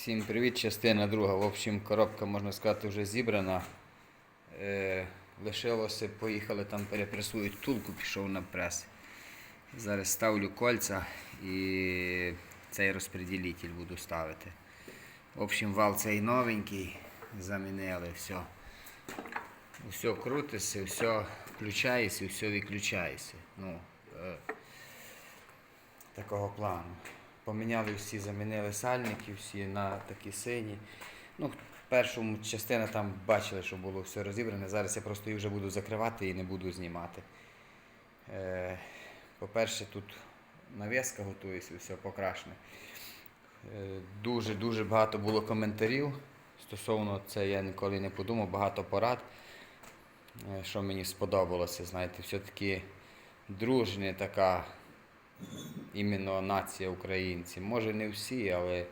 Всім привіт, частина друга. В общем, коробка, можна сказати, вже зібрана. Е, лишилося, поїхали там перепресують втулку, пішов на прес. Зараз ставлю кольця і цей розпреділитель буду ставити. В общем, вал цей новенький, замінили все. Все крутиться, все включається, все виключається. Ну, е, такого плану. Поміняли всі, замінили сальники, всі на такі сині. Ну, в першому частина там бачили, що було все розібране. Зараз я просто їх вже буду закривати і не буду знімати. Е, по-перше, тут навіска готується, все покрашене. Дуже-дуже багато було коментарів. Стосовно це я ніколи не подумав, багато порад, е, що мені сподобалося. Знаєте, все-таки дружня така іменно нація українців. Може не всі, але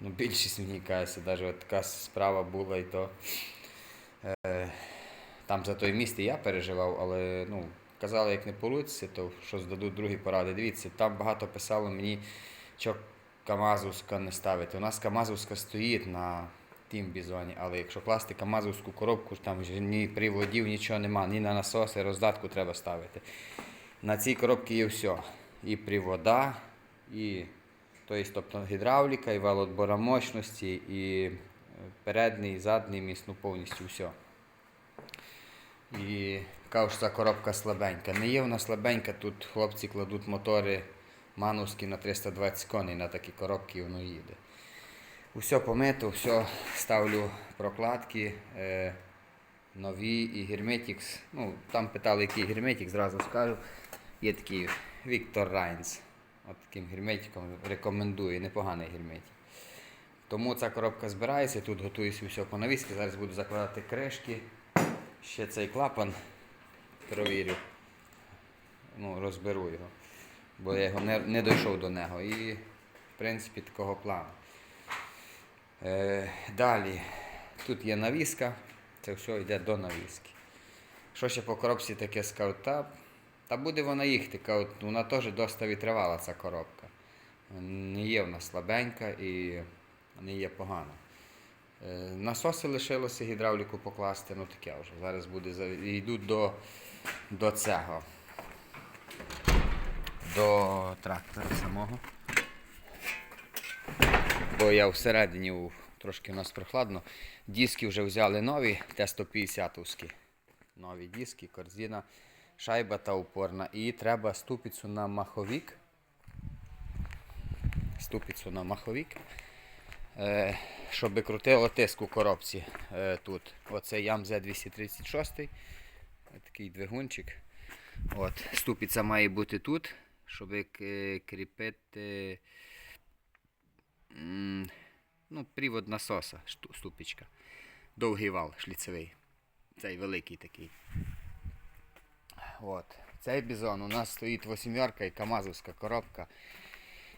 ну, більшість мені кажеться, навіть така справа була і то. Е, там за той міст і я переживав, але ну, казали, як не вийде, то що здадуть другі поради. Дивіться, там багато писало мені, що Камазовська не ставити. У нас Камазовська стоїть на тім бізоні, але якщо класти Камазовську коробку, там вже ні приводів, нічого нема, ні на насоси, роздатку треба ставити. На цій коробці є все. І привода, і тобто, тобто гідравліка, і валотбора мощності, і е, передній, і задній міст, ну повністю все. І кажу, що ця коробка слабенька. Не є вона слабенька, тут хлопці кладуть мотори мановські на 320 коней на такі коробки і воно їде. Усе помито, все ставлю прокладки. Е, нові і Hermetix. Ну, там питали, який Hermetix, зразу скажу. Є такий Віктор Райнс. От таким герметиком рекомендую, непоганий герметик. Тому ця коробка збирається, тут готуюся все по навіски. Зараз буду закладати кришки. Ще цей клапан провірю. Ну, розберу його. Бо я його не, не дійшов до нього. І, в принципі, такого плану. Е, далі. Тут є навіска. Це все йде до навіски. Що ще по коробці таке скажу? Та, буде вона їхати, кажуть, вона теж досить витривала ця коробка. Не є вона слабенька і не є погана. Е, Насоси лишилося гідравліку покласти, ну таке вже. Зараз буде йдуть до, до цього. До трактора самого. Бо я всередині трошки у нас прохладно. Диски вже взяли нові, Т-150-овські. Нові диски, корзина, шайба та упорна. І треба ступицю на маховік. Ступицю на маховік. Е, щоб крутило тиск у коробці е, тут. Оце ям Z236. Такий двигунчик. От, ступиця має бути тут, щоб е, кріпити ну, привод насоса, ступичка. Довгий вал шліцевий. Цей великий такий. От. Цей бізон у нас стоїть восьмерка і камазовська коробка.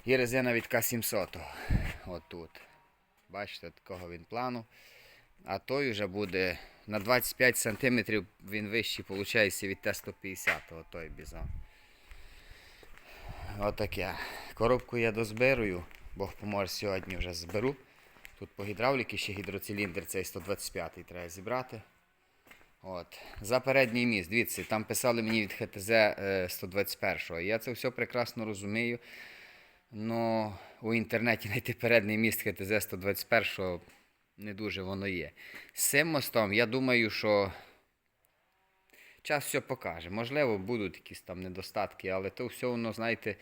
І резина від К700. От тут. Бачите, такого він плану. А той вже буде на 25 см він вищий, виходить, від Т-150, той бізон. Отаке. Коробку я дозбирую, Бог поможе сьогодні вже зберу. Тут по гідравліки ще гідроциліндр цей 125-й треба зібрати. От. За передній міст, дивіться, там писали мені від ХТЗ е, 121. Я це все прекрасно розумію. Ну, у інтернеті знайти передній міст ХТЗ 121 не дуже воно є. З цим мостом, я думаю, що час все покаже. Можливо, будуть якісь там недостатки, але то все воно, знаєте,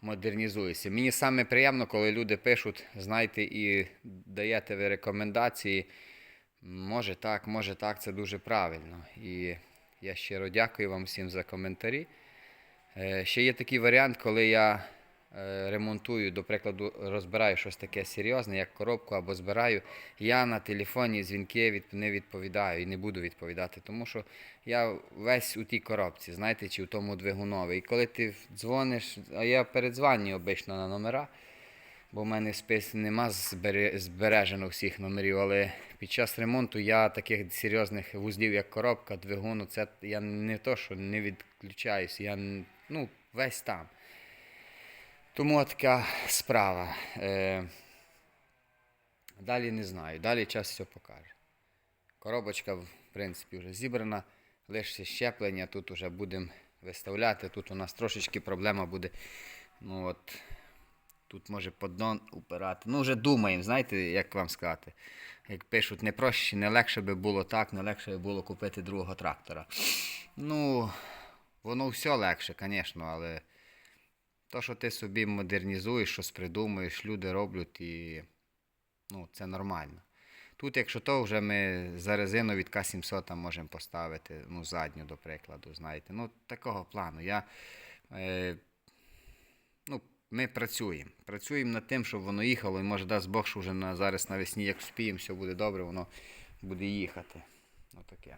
модернізується. Мені саме приємно, коли люди пишуть, знаєте, і даєте ви рекомендації. Може так, може так, це дуже правильно. І я щиро дякую вам всім за коментарі. Е, Ще є такий варіант, коли я е, ремонтую, до прикладу, розбираю щось таке серйозне, як коробку або збираю, я на телефоні дзвінки не відповідаю і не буду відповідати, тому що я весь у тій коробці, знаєте, чи в тому двигунові. І коли ти дзвониш, а я передзвоню обично на номера, бо в мене спис нема збережено всіх номерів, але під час ремонту я таких серйозних вузлів, як коробка, двигуну, це я не то, що не відключаюся, я ну, весь там. Тому така справа. Е, Далі не знаю. Далі час все покаже. Коробочка, в принципі, вже зібрана. Лише щеплення, тут вже будемо виставляти. Тут у нас трошечки проблема буде. Ну от, тут може поддон упирати. Ну, вже думаємо, знаєте, як вам сказати. Як пишуть, не проще, не легше би було так, не легше би було купити другого трактора. Ну, воно все легше, звісно, але то, що ти собі модернізуєш, щось придумуєш, люди роблять і ну, це нормально. Тут, якщо то, вже ми за резину від К700 там можемо поставити, ну, задню, до прикладу, знаєте. Ну, такого плану. Я, е, ми працюємо. Працюємо над тим, щоб воно їхало, і може дасть Бог, що вже на, зараз навесні, як спіємо, все буде добре, воно буде їхати. Отаке.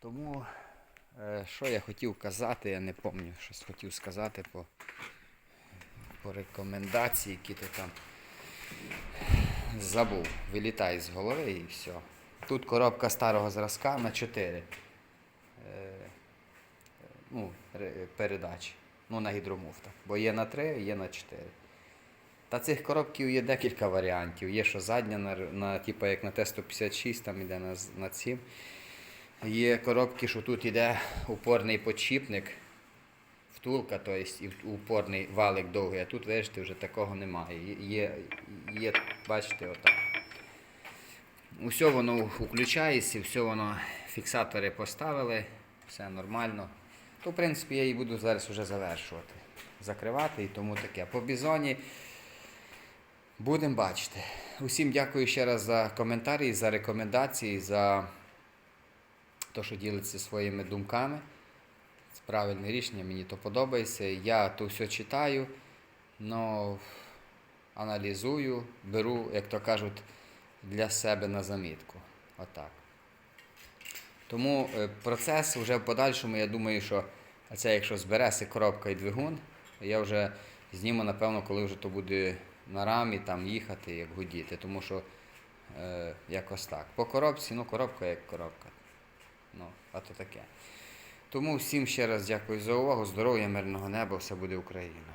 Тому, е, що я хотів казати, я не пам'ятаю, щось хотів сказати по, по рекомендації, які ти там забув. Вилітає з голови і все. Тут коробка старого зразка на 4 е, ну, ре- передач. Ну, на гідромуфтах. Бо є на 3, є на 4. Та цих коробків є декілька варіантів. Є, що задня на, на типу, як на Т-156, там йде на, на 7. Є коробки, що тут йде упорний подшипник, втулка, тобто упорний валик довгий, а тут, бачите, вже такого немає. Є, є бачите, отак. Усе воно включається, все воно фіксатори поставили, все нормально. То, в принципі, я її буду зараз вже завершувати, закривати і тому таке. По бізоні будемо бачити. Усім дякую ще раз за коментарі, за рекомендації, за те, що ділиться своїми думками. Це правильне рішення, мені то подобається. Я то все читаю, но аналізую, беру, як то кажуть, для себе на замітку. Отак. Тому е, процес вже в подальшому, я думаю, що це якщо збереться коробка і двигун, я вже зніму, напевно, коли вже то буде на рамі там їхати, як гудіти. Тому що е, якось так. По коробці, ну коробка як коробка. Ну, а то таке. Тому всім ще раз дякую за увагу. Здоров'я, мирного неба, все буде Україна.